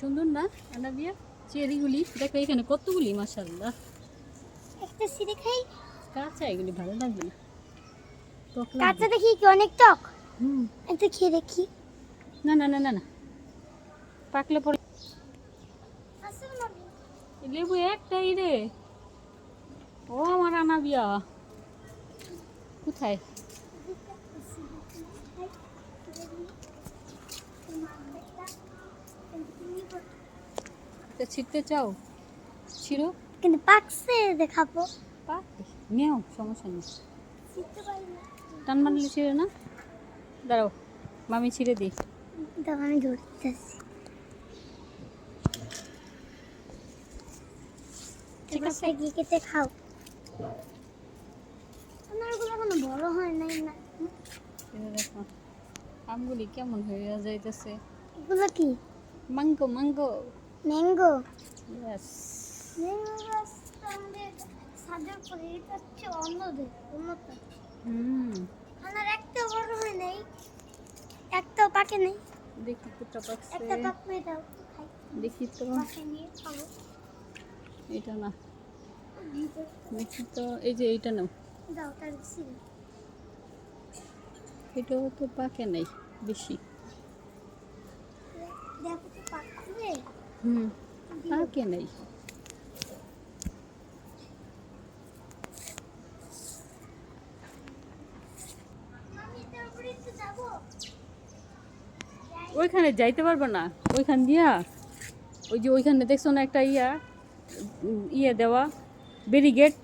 সুন্দর না আনাবিয়া চেরিগুলি দেখো এখানে কতগুলি মাসাল্লাহ একটা সিঁড়ি খাই কাঁচা এগুলি ভালো লাগবে না কাঁচা দেখি কি অনেক টক হুম একটা খেয়ে দেখি না না না না না পাকলে পড়ে আসল লেবু একটাই রে ও আমার আনাবিয়া কোথায় এটা ছিটতে চাও? ছিড়ো। কিন্তু পাকছে দেখাবো। পাক নেও সমস্যা নেই। টান মারলে ছিঁড়ে না? দাঁড়াও মামি ছিঁড়ে দিই দাও আমি ধরতেছি। ঠিক আছে। গিয়ে কেটে খাও। আমার এখনও বড় হয় নাই না। এই যে দেখো আমগুলি কেমন হয়ে যাইতেছে? এগুলো কি? Mango mango mango yes mango গাছটা আমাদের ছাদের উপরে এটা হচ্ছে অন্যদের অন্যটা হুম আমার একটা বড় হয় নাই একটাও পাকে নেই দেখি কোনটা পাকছে একটা পাকবে দাও খাই দেখি তো পাকে নিয়ে খাব এটা না দেখি তো এই যে এইটা নাও দাও তার এটাও তো পাকে নাই বেশি দেখো তো পাকবে হুম, আর কে যাব ওইখানে যাইতে পারবে না। ওইখান দিয়া, ওই যে ওইখানে দেখছ না একটা ইয়া ইয়ে দেওয়া, ব্যারিগেট?